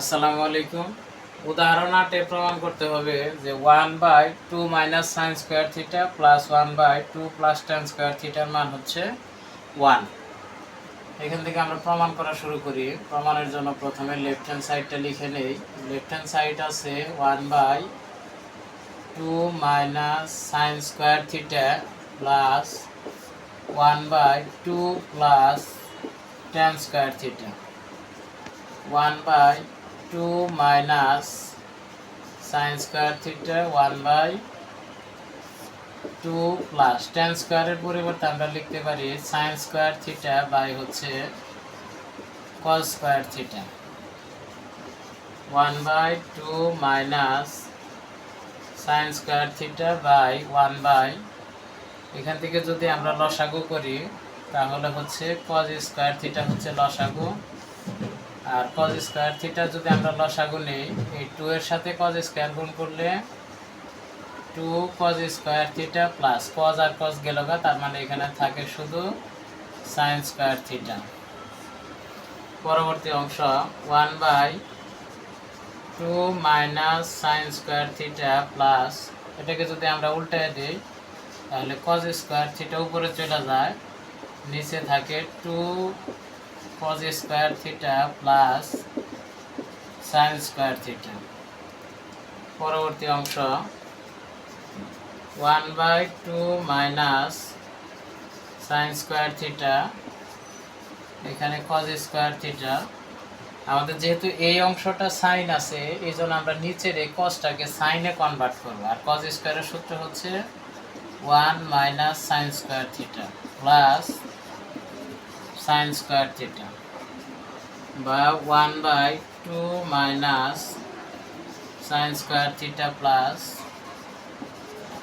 আসসালামু আলাইকুম। উদাহরণ আটে প্রমাণ করতে হবে যে one by two minus sine square theta plus one by two plus tan square থিটার মান হচ্ছে ওয়ান এখান থেকে আমরা প্রমাণ করা শুরু করি। প্রমাণের জন্য প্রথমে লেফট হ্যান্ড সাইডটা লিখে নেই। লেফট হ্যান্ড সাইড আছে one by two minus sine square theta plus one by two plus tan square theta one by two minus sine square theta one by two plus tan স্কোয়ারের পরিবর্তে আমরা লিখতে পারি sign square theta by হচ্ছে cos square theta. One by two minus sine square theta by one by. এখান থেকে যদি আমরা লসাগু করি, তাহলে হচ্ছে কজ স্কোয়ার থিটা হচ্ছে লসাগু। আর কজ স্কোয়ার থিটা যদি আমরা লসাগু নেই, এই টু এর সাথে কজ স্কোয়ার গুণ করলে two cos square theta plus cos আর কজ গেল তার মানে এখানে থাকে শুধু সাইন স্কোয়ার থিটা পরবর্তী অংশ one by two minus sine square theta plus এটাকে যদি আমরা উল্টায় দিই, তাহলে কজ স্কোয়ার থিটা উপরে চলে যায়, নিচে থাকে two cos square theta plus sine square theta পরবর্তী অংশ। One by two minus sine square theta এখানে cos স্কোয়ার থিটা আমাদের যেহেতু এই অংশটা সাইন আছে এই জন্য আমরা নিচের এই কসটাকে সাইনে কনভার্ট করব। আর cos স্কোয়ারের সূত্র হচ্ছে one minus sine square theta plus sine square theta বা one by two minus sine square theta plus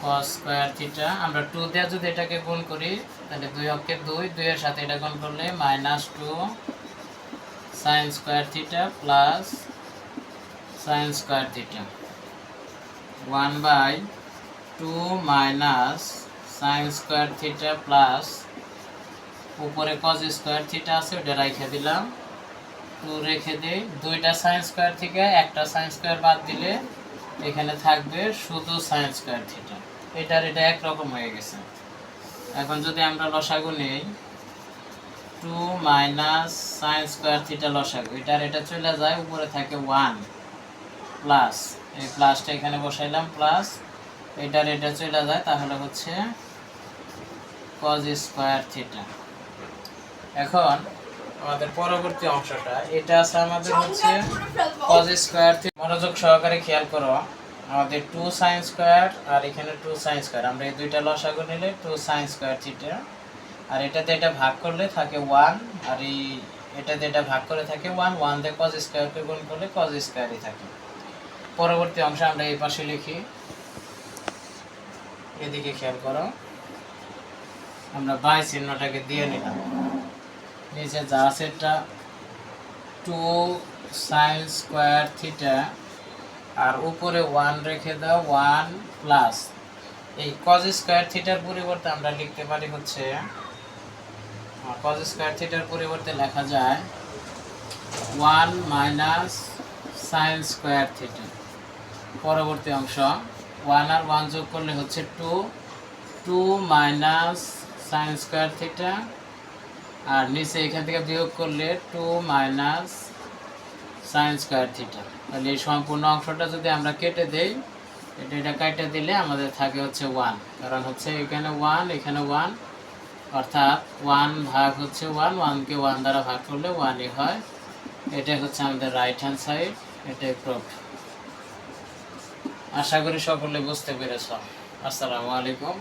cos square theta আমরা টু দিয়ে যদি এটাকে গুণ করি, তাহলে দুই অক্ষে দুই, দুইয়ের সাথে এটা গুণ করলে minus two sine square theta plus sine square theta one by two minus sine square theta plus উপরে কজ স্কোয়ার থিটা আছে ওটা রেখে দিলাম। টু রেখে দিই, দুইটা সাইন স্কোয়ার থেকে একটা সাইন স্কোয়ার বাদ দিলে এখানে থাকবে শুধু সাইন স্কোয়ার থিটা এটার এটা একরকম হয়ে গেছে। এখন যদি আমরা লসাগু নেই two minus sine square theta লসাগু, এটার এটা চলে যায়, উপরে থাকে ওয়ান প্লাস এই প্লাসটা এখানে বসাইলাম প্লাস এটার এটা চলে যায়, তাহলে হচ্ছে কজ স্কোয়ার থিটা এখন আমাদের পরবর্তী অংশটা। এটা আছে আমাদের হচ্ছে কজ স্কোয়ার মনোযোগ সহকারে খেয়াল করো। আমাদের টু সাইন স্কোয়ার আর এখানে টু সাইন স্কোয়ার আমরা এই দুইটা লসাগু নিলে টু সাইন স্কোয়ার থিটা আর এটাতে এটা ভাগ করলে থাকে ওয়ান আর এই এটাতে এটা ভাগ করে থাকে ওয়ান ওয়ান দিয়ে কজ স্কোয়ারকে গুণ করলে কজ স্কোয়ারই থাকে। পরবর্তী অংশ আমরা এই পাশে লিখি। এদিকে খেয়াল করো। আমরা বাই চিহ্নটাকে দিয়ে নিলাম। নিচে যা আছে এটা টু সাইন স্কোয়ার থিটা আর উপরে ওয়ান রেখে দাও ওয়ান প্লাস এই কজ স্কোয়ার থিটার পরিবর্তে আমরা লিখতে পারি হচ্ছে কজ স্কোয়ার থিটার পরিবর্তে লেখা যায় one minus sine square theta পরবর্তী অংশ ওয়ান আর ওয়ান যোগ করলে হচ্ছে two two minus sine square theta আর নিচে এখান থেকে বিয়োগ করলে two minus sine square theta তাহলে এই সম্পূর্ণ অংশটা যদি আমরা কেটে দেই, এটা এটা কেটে দিলে আমাদের থাকে হচ্ছে ওয়ান কারণ হচ্ছে এখানে ওয়ান এখানে ওয়ান অর্থাৎ ওয়ান ভাগ হচ্ছে ওয়ান ওয়ানকে ওয়ান দ্বারা ভাগ করলে ওয়ানই হয়। এটাই হচ্ছে আমাদের রাইট হ্যান্ড সাইড এটাই প্রুফ আশা করি সকলে বুঝতে পেরেছ। আসসালামু আলাইকুম।